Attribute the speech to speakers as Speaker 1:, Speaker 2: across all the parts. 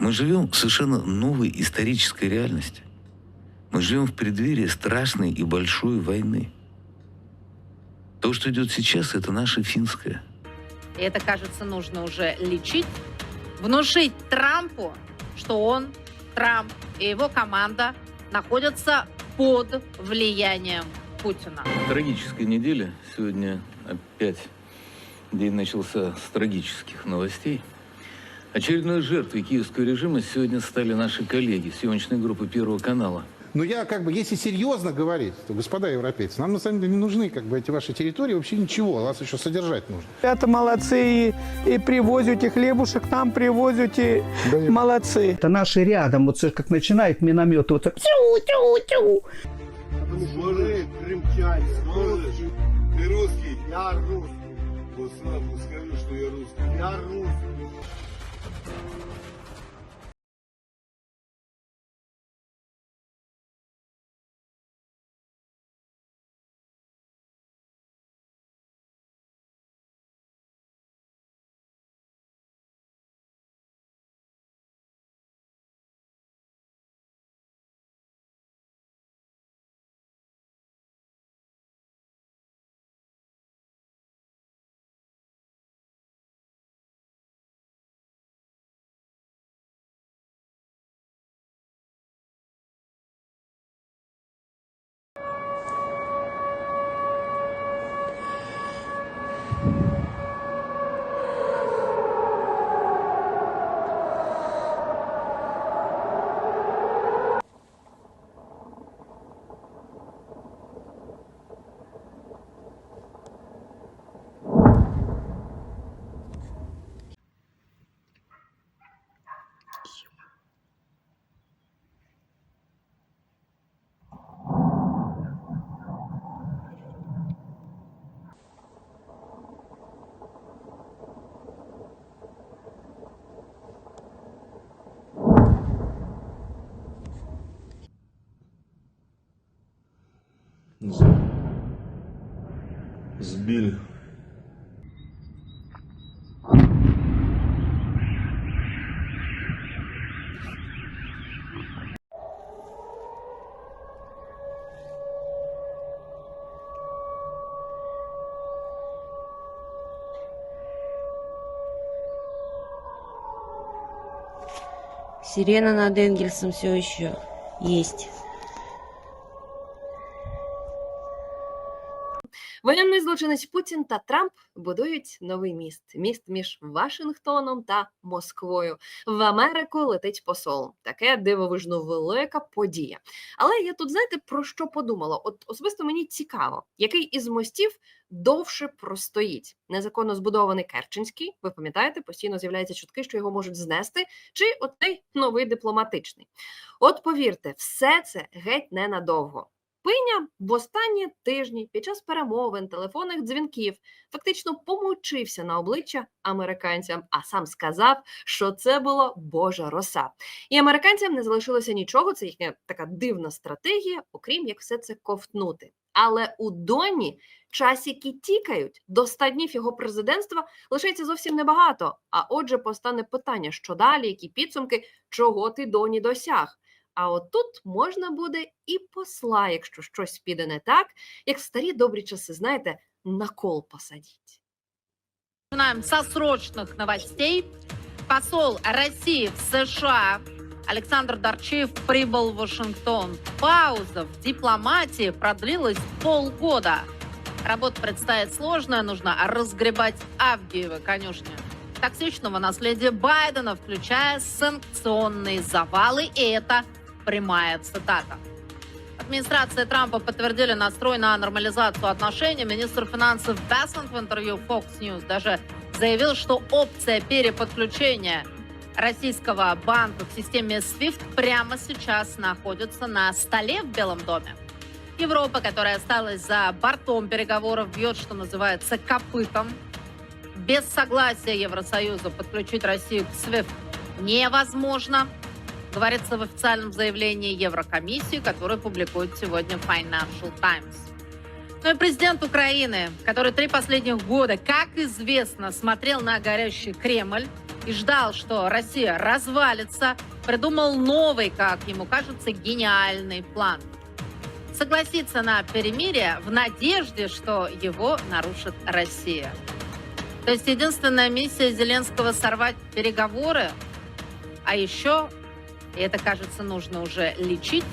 Speaker 1: Мы живем в совершенно новой исторической реальности. Мы живем в преддверии страшной и большой войны. То, что идет сейчас, это наше финское.
Speaker 2: И это, кажется, нужно уже лечить, внушить Трампу, что он, Трамп и его команда находятся под влиянием Путина.
Speaker 1: Трагическая неделя. Сегодня опять день начался с трагических новостей. Очередной жертвой киевского режима сегодня стали наши коллеги съемочной группы Первого канала.
Speaker 3: Но я как бы, если серьезно говорить, то, господа европейцы, нам на самом деле не нужны как бы эти ваши территории, вообще ничего, вас еще содержать нужно.
Speaker 4: Это молодцы, и, и привозят, и хлебушек нам привозят, и
Speaker 3: Да и-
Speaker 4: молодцы.
Speaker 5: Это наши рядом, вот как начинает миномет, вот так тю-тю-тю.
Speaker 6: Мужик, крымчанин, сможешь? Ты русский? Я русский. Вот сразу скажи, что я русский. Я русский. Thank you. Сбили.
Speaker 7: Сирена над Энгельсом все еще есть.
Speaker 8: Злочинець Путін та Трамп будують новий міст. Міст між Вашингтоном та Москвою. В Америку летить посол. Таке дивовижно велика подія. Але я тут знаєте про що подумала? От особисто мені цікаво, який із мостів довше простоїть. Незаконно збудований Керченський. Ви пам'ятаєте, постійно з'являються чутки, що його можуть знести, чи оцей новий дипломатичний. От повірте, все це геть ненадовго. Пиня в останні тижні під час перемовин, телефонних дзвінків фактично помочився на обличчя американцям, а сам сказав, що це була Божа роса. І американцям не залишилося нічого. Це їхня така дивна стратегія, окрім як все це ковтнути. Але у Доні часики тікають. До 100 днів його президентства лишається зовсім небагато. А отже, постане питання, що далі, які підсумки, чого ти доні досяг. А от тут можна буде і посла, якщо щось піде не так, як в старі добрі часи, знаєте, на кол посадіть.
Speaker 2: Начинаем со срочных новостей. Посол России в США Александр Дарчеев прибыл в Вашингтон. Пауза в дипломатии продлилась полгода. Работа предстоит сложная, нужно разгребать Авгиевы конюшни токсичного наследия Байдена, включая санкционные завалы, и это прямая цитата. Администрация Трампа подтвердили настрой на нормализацию отношений. Министр финансов Бессонт в интервью Fox News даже заявил, что опция переподключения российского банка к системе SWIFT прямо сейчас находится на столе в Белом доме. Европа, которая осталась за бортом переговоров, бьет, что называется, копытом. Без согласия Евросоюза подключить Россию к SWIFT невозможно, говорится в официальном заявлении Еврокомиссии, которое публикует сегодня Financial Times. Ну и президент Украины, который три последних года, как известно, смотрел на горящий Кремль, и ждал, что Россия развалится, придумал новый, как ему кажется, гениальный план. Согласиться на перемирие в надежде, что его нарушит Россия. То есть единственная миссия Зеленского сорвать переговоры, а еще, и это, кажется, нужно уже лечить,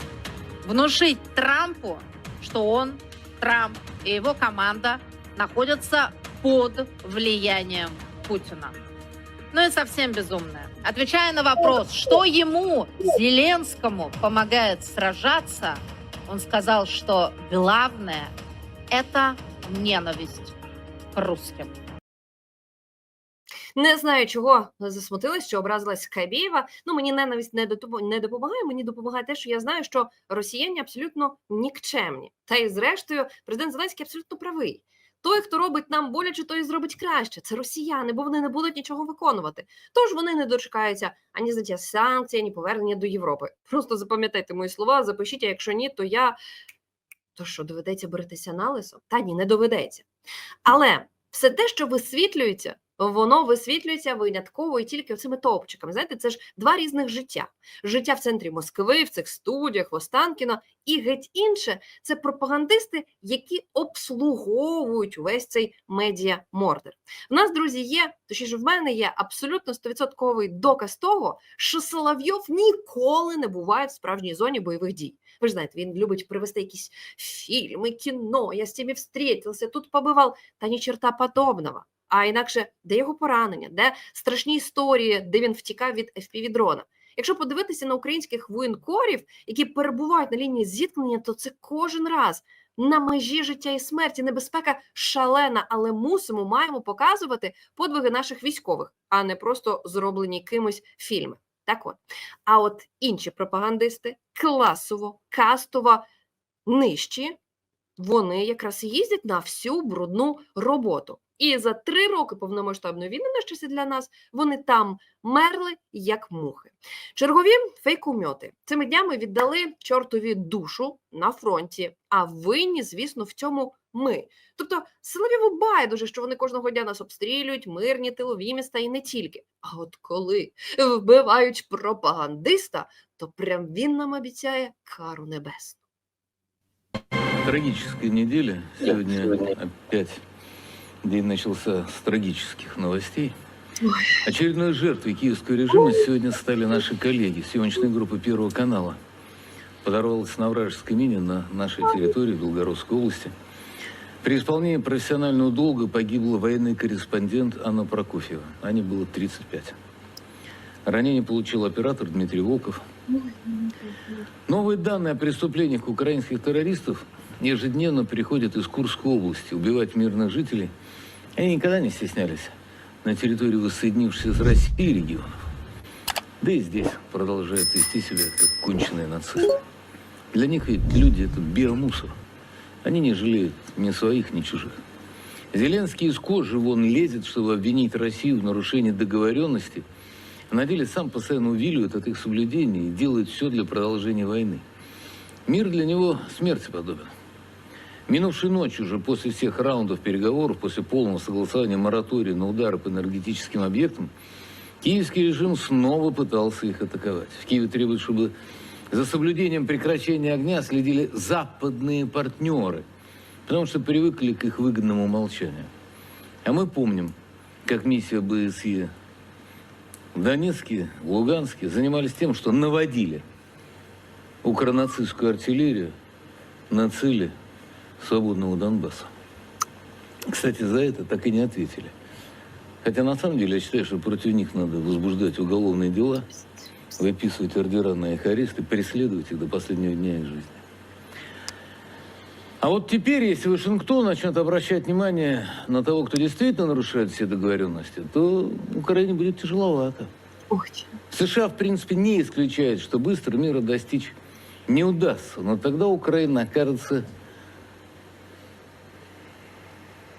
Speaker 2: внушить Трампу, что он, Трамп и его команда находятся под влиянием Путина. Ну и совсем безумное. Отвечая на вопрос, что ему, Зеленскому, помогает сражаться, он сказал, что главное – это ненависть к русским.
Speaker 8: Не знаю, чого засмутилась, що образилась Скабєєва. Ну, мені ненависть не, не допомагає. Мені допомагає те, що я знаю, що росіяни абсолютно нікчемні. Та й зрештою, президент Зеленський абсолютно правий. Той, хто робить нам боляче, той і зробить краще. Це росіяни, бо вони не будуть нічого виконувати. Тож вони не дочекаються ані зняття санкцій, ані повернення до Європи. Просто запам'ятайте мої слова, запишіть, а якщо ні, то я. То що доведеться боротися на лисо? Та ні, не доведеться. Але все те, що висвітлюється, воно висвітлюється винятково і тільки цими топчиками. Знаєте, це ж два різних життя: життя в центрі Москви, в цих студіях, в Останкіно, і геть інше це пропагандисти, які обслуговують увесь цей медіа мордер. В нас, друзі, є, точніше, в мене є абсолютно стовідсотковий доказ того, що Соловйов ніколи не буває в справжній зоні бойових дій. Ви ж знаєте, він любить привести якісь фільми, кіно, я з тими встретився, тут побивав, та ні черта подобного. А інакше, де його поранення, де страшні історії, де він втікав від FPV-дрона. Якщо подивитися на українських воєнкорів, які перебувають на лінії зіткнення, то це кожен раз на межі життя і смерті. Небезпека шалена, але мусимо, маємо показувати подвиги наших військових, а не просто зроблені кимось фільми. Так от, а от інші пропагандисти класово, кастово нижчі, вони якраз їздять на всю брудну роботу. І за три роки повномасштабної війни, на щастя для нас, вони там мерли як мухи. Чергові фейкумьоти цими днями віддали чортові душу на фронті, а винні, звісно, в цьому ми. Тобто Соловєву байдуже, що вони кожного дня нас обстрілюють, мирні тилові міста і не тільки. А от коли вбивають пропагандиста, то прям він нам обіцяє кару небесну.
Speaker 1: Трагическая неделя. Сегодня опять день начался с трагических новостей. Очередной жертвой киевского режима сегодня стали наши коллеги съемочной группы Первого канала. Подорвалась на вражеской мине на нашей территории Белгородской области. При исполнении профессионального долга погибла военный корреспондент Анна Прокофьева. Ане было 35. Ранение получил оператор Дмитрий Волков. Новые данные о преступлениях украинских террористов ежедневно приходят из Курской области. Убивать мирных жителей они никогда не стеснялись на территории воссоединившихся с Россией регионов. Да и здесь продолжают вести себя как конченые нацисты. Для них ведь люди – это биомусор. Они не жалеют ни своих, ни чужих. Зеленский из кожи вон лезет, чтобы обвинить Россию в нарушении договоренности. На деле сам постоянно увиливает от их соблюдения и делает все для продолжения войны. Мир для него смерти подобен. Минувшей ночью уже после всех раундов переговоров, после полного согласования моратория на удары по энергетическим объектам, киевский режим снова пытался их атаковать. В Киеве требуют, чтобы за соблюдением прекращения огня следили западные партнеры, потому что привыкли к их выгодному молчанию. А мы помним, как миссия БСЕ в Донецке, в Луганске занимались тем, что наводили укронацистскую артиллерию на цели свободного Донбасса. Кстати, за это так и не ответили. Хотя на самом деле я считаю, что против них надо возбуждать уголовные дела, выписывать ордера на их арест и преследовать их до последнего дня их жизни. А вот теперь, если Вашингтон начнет обращать внимание на того, кто действительно нарушает все договоренности, то Украине будет тяжеловато.
Speaker 8: Ох,
Speaker 1: США, в принципе, не исключает, что быстро мира достичь не удастся, но тогда Украина окажется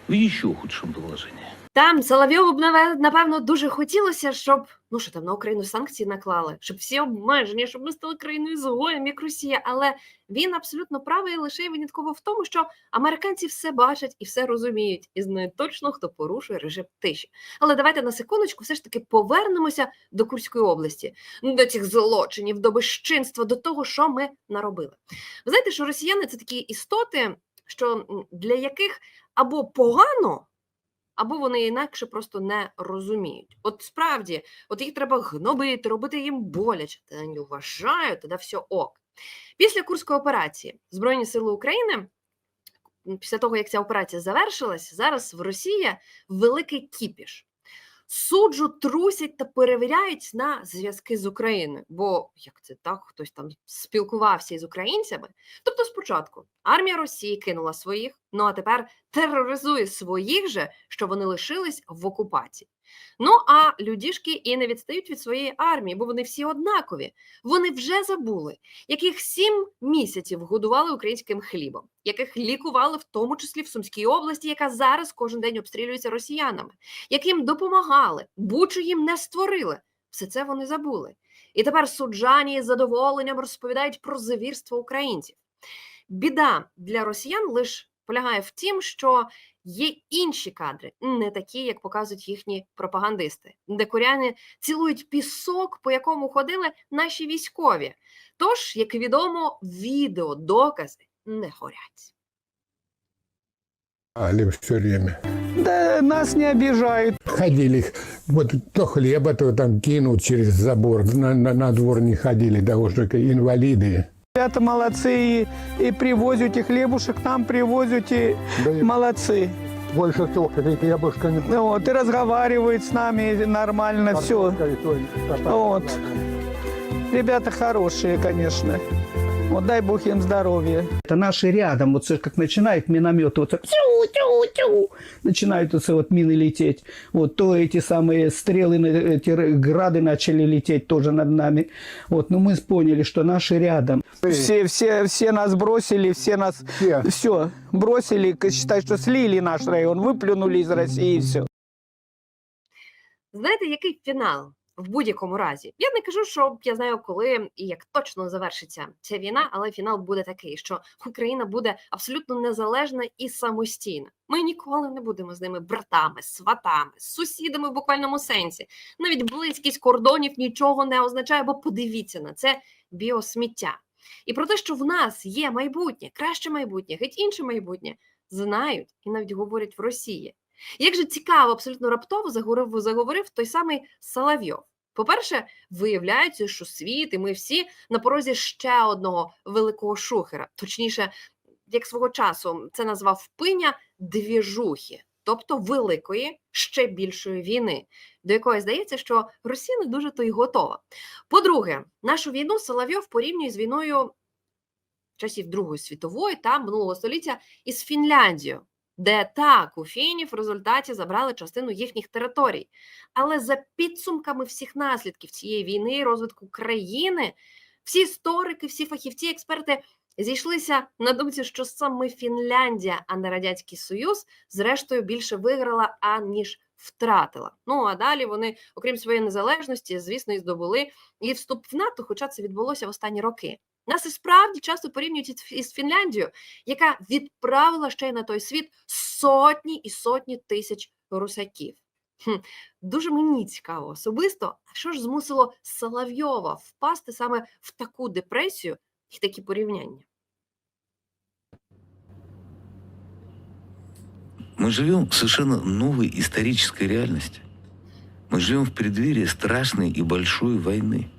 Speaker 1: в еще худшем положении.
Speaker 8: Там Соловйову б напевно дуже хотілося, щоб ну що там на Україну санкції наклали, щоб всі обмеження, щоб ми стали країною згоєм, як Росія. Але він абсолютно правий лише й винятково в тому, що американці все бачать і все розуміють, і знають точно, хто порушує режим тиші. Але давайте на секундочку все ж таки повернемося до Курської області, до цих злочинів, до безчинства, до того, що ми наробили. Ви знаєте, що росіяни це такі істоти, що для яких або погано, або вони інакше просто не розуміють. От справді, от їх треба гнобити, робити їм боляче. Та не вважаю, тоді все ок. Після Курської операції Збройні Сили України, після того, як ця операція завершилась, зараз в Росії великий кіпіш. Суджу трусять та перевіряють на зв'язки з Україною. Бо як це так, хтось там спілкувався із українцями. Тобто, спочатку армія Росії кинула своїх, ну а тепер тероризує своїх же, що вони лишились в окупації. Ну а людішки і не відстають від своєї армії, бо вони всі однакові. Вони вже забули, яких сім місяців годували українським хлібом, яких лікували в тому числі в Сумській області, яка зараз кожен день обстрілюється росіянами, яким допомагали, бучу їм не створили. Все це вони забули. І тепер суджані з задоволенням розповідають про завірство українців. Біда для росіян лише полягає в тім, що є інші кадри, не такі, як показують їхні пропагандисти, де коряни цілують пісок, по якому ходили наші військові. Тож, як відомо, відео докази не горять.
Speaker 9: Але все время.
Speaker 4: Да нас не обижают.
Speaker 9: Ходили, вот то хлеба, то там кинут через забор, на, на, на двор не ходили, того что инвалиды.
Speaker 4: Ребята молодцы и, и привозят и хлебушек нам привозят и
Speaker 9: Да
Speaker 4: молодцы.
Speaker 9: больше всего, хлебушка не
Speaker 4: Вот, и разговаривают с нами нормально, все. Вот. Ребята хорошие, конечно. Вот дай бог им здоровья.
Speaker 5: Это наши рядом, вот как начинает минометы, вот так тю-тю-тю, начинают вот, вот мины лететь. Вот то эти самые стрелы, эти грады начали лететь тоже над нами. Вот, но мы поняли, что наши рядом.
Speaker 4: Все, все, все нас бросили, все нас,
Speaker 9: Все.
Speaker 4: все, бросили, считай, что слили наш район, выплюнули из России и все.
Speaker 8: Знаєте, який фінал в будь-якому разі? Я не кажу, що я знаю, коли і як точно завершиться ця війна, але фінал буде такий, що Україна буде абсолютно незалежна і самостійна. Ми ніколи не будемо з ними братами, сватами, сусідами в буквальному сенсі. Навіть близькість кордонів нічого не означає, бо подивіться на це біосміття. І про те, що в нас є майбутнє, краще майбутнє, геть інше майбутнє, знають і навіть говорять в Росії. Як же цікаво, абсолютно раптово заговорив, заговорив той самий Соловйов. По-перше, виявляється, що світ, і ми всі на порозі ще одного великого шухера. Точніше, як свого часу це назвав пиня двіжухи, тобто великої, ще більшої війни, до якої здається, що Росія не дуже то й готова. По-друге, нашу війну Соловйов порівнює з війною часів Другої світової та минулого століття із Фінляндією де так у фінів в результаті забрали частину їхніх територій. Але за підсумками всіх наслідків цієї війни і розвитку країни, всі історики, всі фахівці, експерти зійшлися на думці, що саме Фінляндія, а не Радянський Союз, зрештою більше виграла, аніж втратила. Ну а далі вони, окрім своєї незалежності, звісно, і здобули і вступ в НАТО, хоча це відбулося в останні роки. Нас і справді часто порівнюють із- із Фінляндією, яка відправила ще й на той світ сотні і сотні тисяч русаків. Хм, дуже мені цікаво особисто, а що ж змусило Соловйова впасти саме в таку депресію і такі порівняння?
Speaker 1: Мы живем в совершенно новой исторической реальности. Мы живем в преддверии страшной и большой войны.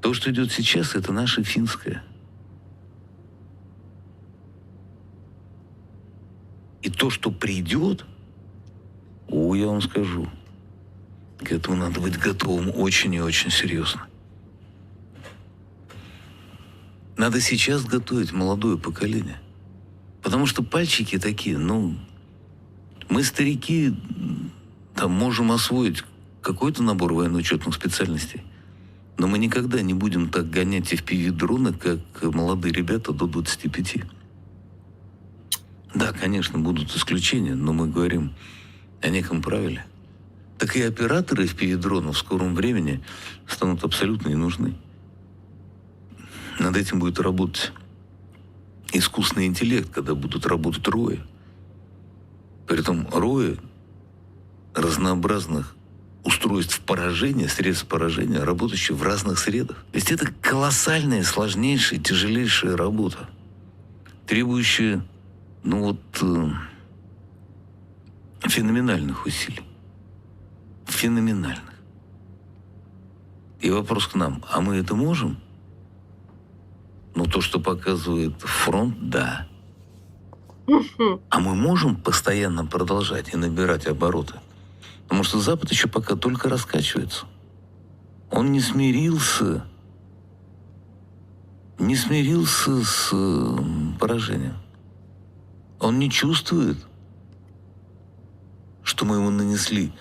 Speaker 1: То, что идет сейчас, это наше финское. И то, что придет, о, я вам скажу, к этому надо быть готовым очень и очень серьезно. Надо сейчас готовить молодое поколение. Потому что пальчики такие, ну, мы старики, там можем освоить какой-то набор военно-учетных специальностей, но мы никогда не будем так гонять FPV-дроны, как молодые ребята до 25. Да, конечно, будут исключения, но мы говорим о неком правиле, так и операторы FPV-дронов в скором времени станут абсолютно не нужны. Над этим будет работать искусственный интеллект, когда будут работать рои. Притом рои разнообразных устройств поражения, средств поражения, работающие в разных средах. Ведь это колоссальная, сложнейшая, тяжелейшая работа, требующая, ну вот, э, феноменальных усилий. Феноменальных. И вопрос к нам, а мы это можем? Ну, то, что показывает фронт, да. А мы можем постоянно продолжать и набирать обороты? Потому что Запад еще пока только раскачивается. Он не смирился, не смирился с поражением. Он не чувствует, что мы ему нанесли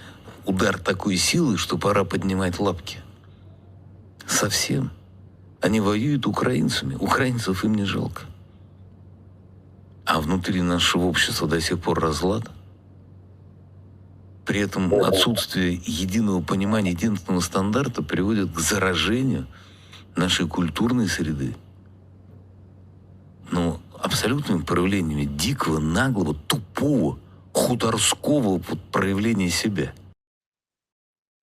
Speaker 1: удар такой силы, что пора поднимать лапки. Совсем. Они воюют украинцами. Украинцев им не жалко. А внутри нашего общества до сих пор разлад. При этом отсутствие единого понимания, единственного стандарта приводит к заражению нашей культурной среды. Но абсолютными проявлениями дикого, наглого, тупого, хуторского вот проявления себя.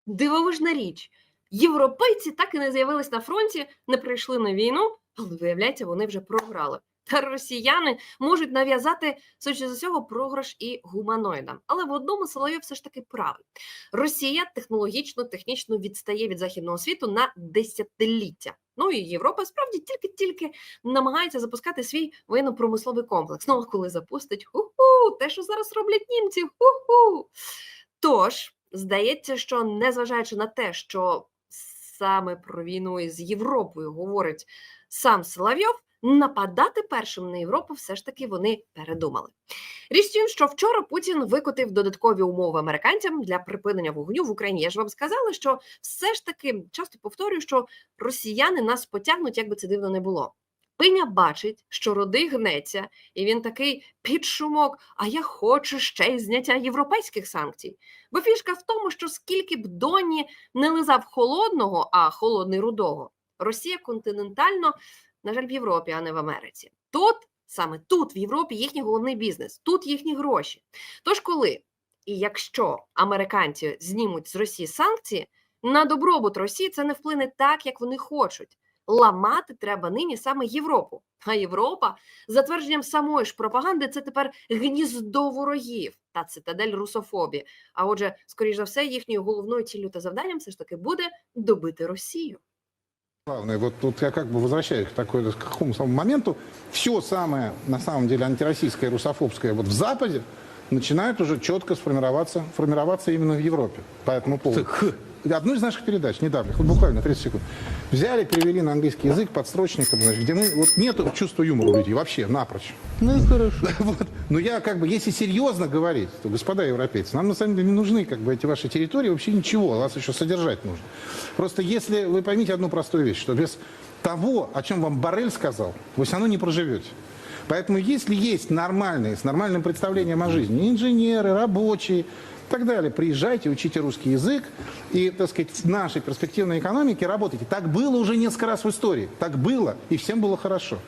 Speaker 8: Дивовижна річ. Європейці так і не з'явились на фронті, не прийшли на війну, але виявляється, вони вже програли. Та росіяни можуть нав'язати, судячи з усього, програш і гуманоїдам. Але в одному Соловйов все ж таки правий. Росія технологічно, технічно відстає від західного світу на десятиліття. Ну і Європа справді тільки-тільки намагається запускати свій воєнно-промисловий комплекс. Ну, а коли запустить, ху-ху, те, що зараз роблять німці, ху-ху. Тож, здається, що незважаючи на те, що саме про війну із Європою говорить сам Соловйов, нападати першим на Європу все ж таки вони передумали. Річ тім, що вчора Путін викотив додаткові умови американцям для припинення вогню в Україні. Я ж вам сказала, що все ж таки часто повторюю, що росіяни нас потягнуть, як би це дивно не було. Пиня бачить, що роди гнеться, і він такий під шумок. А я хочу ще й зняття європейських санкцій. Бо фішка в тому, що скільки б доні не лизав холодного, а холодний рудого, Росія континентально, на жаль, в Європі, а не в Америці. Тут саме тут, в Європі, їхній головний бізнес, тут їхні гроші. Тож, коли і якщо американці знімуть з Росії санкції, на добробут Росії це не вплине так, як вони хочуть. Ламати треба нині саме Європу. А Європа, за твердженням самої ж пропаганди, це тепер гніздо ворогів та цитадель русофобії. А отже, скоріш за все, їхньою головною ціллю та завданням все ж таки буде добити Росію.
Speaker 3: Главное, вот тут я как бы возвращаюсь к, такой, к какому самому моменту. Все самое, на самом деле, антироссийское, русофобское вот в Западе начинает уже четко сформироваться, формироваться именно в Европе по этому поводу. Одну из наших передач недавних, вот буквально 30 секунд, взяли, перевели на английский язык подстрочником, значит, где мы, вот нет чувства юмора у людей вообще, напрочь.
Speaker 1: Ну и хорошо.
Speaker 3: Вот. Но я как бы, если серьезно говорить, то, господа европейцы, нам на самом деле не нужны как бы эти ваши территории, вообще ничего, вас еще содержать нужно. Просто если вы поймите одну простую вещь, что без того, о чем вам Барель сказал, вы все равно не проживете. Поэтому если есть нормальные, с нормальным представлением о жизни, инженеры, рабочие, и так далее, приезжайте, учите русский язык и, так сказать, в нашей перспективной экономике работайте. Так было уже несколько раз в истории. Так было, и всем было хорошо.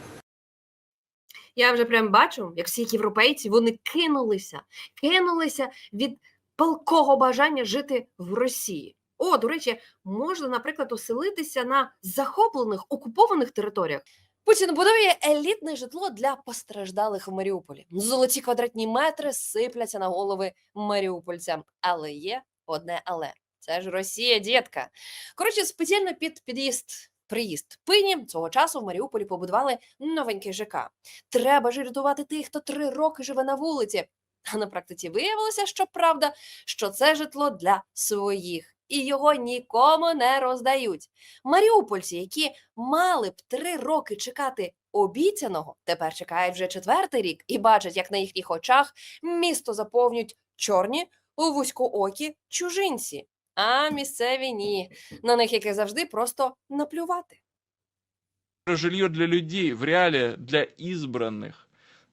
Speaker 8: Я вже прям бачу, як всі європейці вони кинулися, кинулися від палкого бажання жити в Росії. О, до речі, можна, наприклад, оселитися на захоплених окупованих територіях. Путін будує елітне житло для постраждалих в Маріуполі. Золоті квадратні метри сипляться на голови маріупольцям. Але є одне але. Це ж Росія, дітка. Коротше, спеціально під під'їзд. Приїзд пині цього часу в Маріуполі побудували новенький ЖК. Треба ж рятувати тих, хто три роки живе на вулиці. А на практиці виявилося, що правда, що це житло для своїх, і його нікому не роздають. Маріупольці, які мали б три роки чекати обіцяного, тепер чекають вже четвертий рік і бачать, як на їхніх очах місто заповнюють чорні вузькоокі чужинці. А місцеві ні. На них, як і завжди, просто наплювати.
Speaker 10: жилье для людей, в реале для избранных.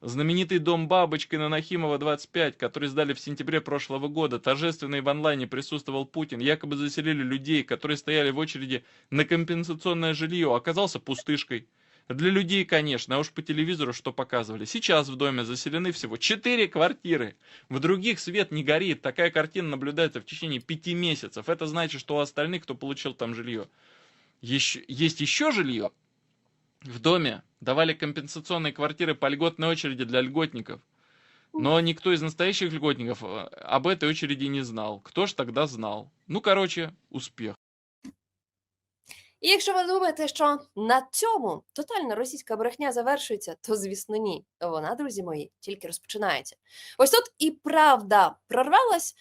Speaker 10: Знаменитый дом Бабочкина Нахимова 25, который сдали в сентябре прошлого года, торжественно и в онлайне присутствовал Путин, якобы заселили людей, которые стояли в очереди на компенсационное жилье, оказался пустышкой. Для людей, конечно, а уж по телевизору что показывали. Сейчас в доме заселены всего 4 квартиры. В других свет не горит. Такая картина наблюдается в течение 5 месяцев. Это значит, что у остальных, кто получил там жилье, еще, есть еще жилье В доме давали компенсационные квартиры по льготной очереди для льготников. Но никто из настоящих льготников э, об этой очереди не знал. Кто ж тогда знал? Ну, короче, успех.
Speaker 8: І якщо ви думаєте, що на цьому тотальна російська брехня завершується, то звісно ні. Вона, друзі мої, тільки розпочинається. Ось тут і правда прорвалась,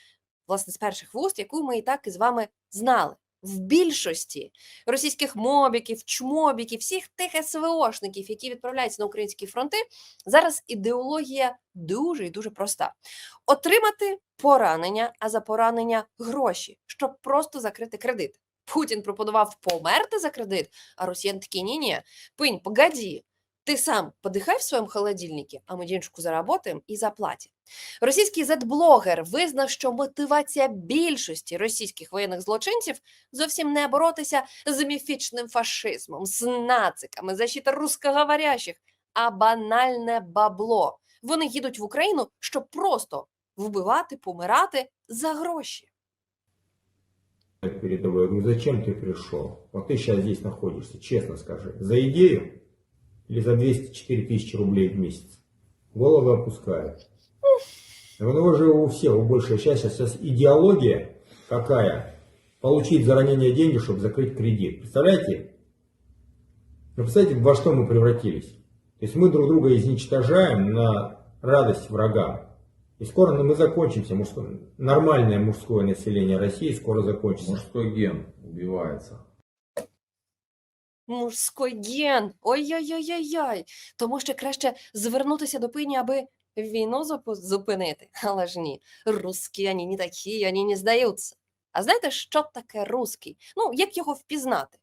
Speaker 8: власне, з перших вуст, яку ми і так із вами знали. В більшості російських мобіків, чмобіків, всіх тих СВОшників, які відправляються на українські фронти, зараз ідеологія дуже і дуже проста: отримати поранення, а за поранення гроші, щоб просто закрити кредит. Путін пропонував померти за кредит, а росіян такі ні-ні, пинь, погоди, ти сам подихай в своєму холодильнику, а ми денежку заработаємо і заплатимо. Російський зет-блогер визнав, що мотивація більшості російських воєнних злочинців зовсім не боротися з міфічним фашизмом, з нациками, защита русскоговорящих, а банальне бабло. Вони їдуть в Україну, щоб просто вбивати, помирати за гроші.
Speaker 11: передовой. Говорю, зачем ты пришел? Вот ты сейчас здесь находишься, честно скажи. За идею или за 204 тысячи рублей в месяц? Головы опускают. Ну вы же у всех, у большей части сейчас идеология какая? Получить за ранение деньги, чтобы закрыть кредит. Представляете? Вы представляете, во что мы превратились? То есть мы друг друга изничтожаем на радость врагам. И скоро мы закончимся. Мужское, нормальное мужское население России скоро закончится.
Speaker 1: Мужской ген убивается.
Speaker 8: Мужской ген. Ой-ой-ой-ой-ой. Тому що краще звернутися до пині, аби війну зупинити. Але ж ні, русські вони не такі, вони не здаються. А знаєте, що таке русський? Ну, як його впізнати?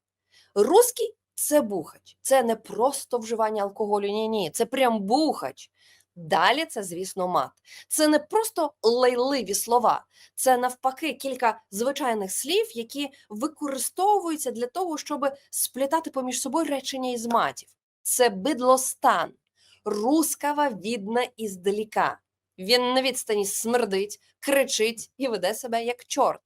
Speaker 8: Русський це бухач. Це не просто вживання алкоголю, ні, ні, це прям бухач. Далі це, звісно, мат. Це не просто лайливі слова, це навпаки кілька звичайних слів, які використовуються для того, щоб сплітати поміж собою речення із матів. Це бидлостан, рускава відна іздаліка. Він на відстані смердить, кричить і веде себе як чорт.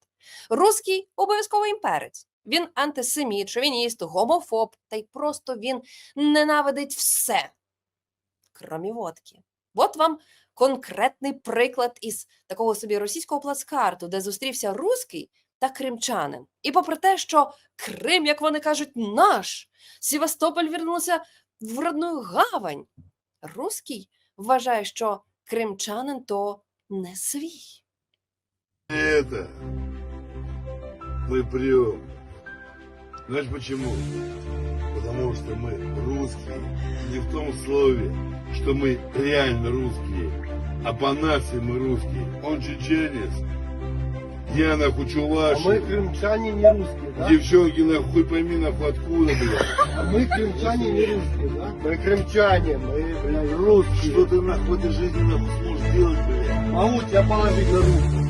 Speaker 8: Руський обов'язково імперець. Він антисеміт, шовініст, гомофоб, та й просто він ненавидить все, кромі водки. От вам конкретний приклад із такого собі російського плацкарту, де зустрівся руський та кримчанин. І попри те, що Крим, як вони кажуть, наш, Севастополь вернувся в родну гавань. Руський вважає, що кримчанин то не свій.
Speaker 6: Это мы прем. Знаешь почему? Потому что мы русские. Не в том слове, что мы реально русские, а по нации мы русские. Он чеченец, я нахуй чуваши.
Speaker 12: А мы крымчане не русские, да?
Speaker 6: Девчонки нахуй пойми нахуй откуда, блядь.
Speaker 12: А мы крымчане не русские, да? Мы крымчане, мы, блядь, русские.
Speaker 6: Что ты нахуй в этой жизни нахуй сможешь делать, блядь?
Speaker 12: Могу тебя положить на руку.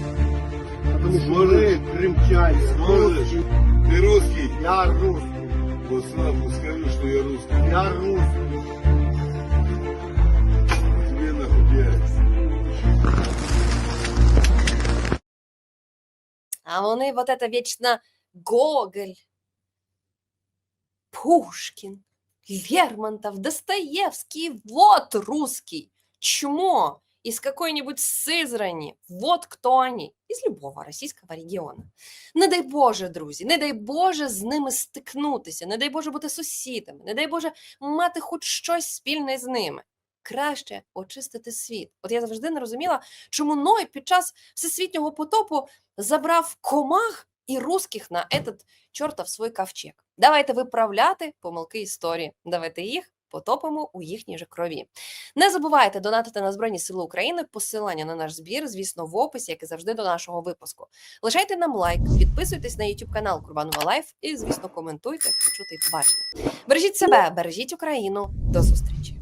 Speaker 12: Потому что мы крымчане.
Speaker 6: Сможешь? Ты русский?
Speaker 12: Я русский.
Speaker 6: Вот нахуй скажи, что я русский.
Speaker 12: Я русский.
Speaker 6: Тебе нахуй пять.
Speaker 8: А вони вот это вечно Гоголь, Пушкин, Лермонтов, Достоевский, вот русский. Чмо из какой-нибудь Сызрани. Вот кто они. Из любого російського регіону. Не дай Боже, друзі, не дай Боже з ними стикнутися, не дай Боже бути сусідами, не дай Боже мати хоч щось спільне з ними. Краще очистити світ. От я завжди не розуміла, чому Ной під час всесвітнього потопу забрав комах і русських на этот чортов свой ковчег. Давайте виправляти помилки історії. Давайте їх потопимо у їхній же крові. Не забувайте донатити на Збройні Сили України. Посилання на наш збір, звісно, в описі, як і завжди, до нашого випуску. Лишайте нам лайк, підписуйтесь на YouTube канал Курбанова Лайф і, звісно, коментуйте, почути і побачити. Бережіть себе, бережіть Україну. До зустрічі!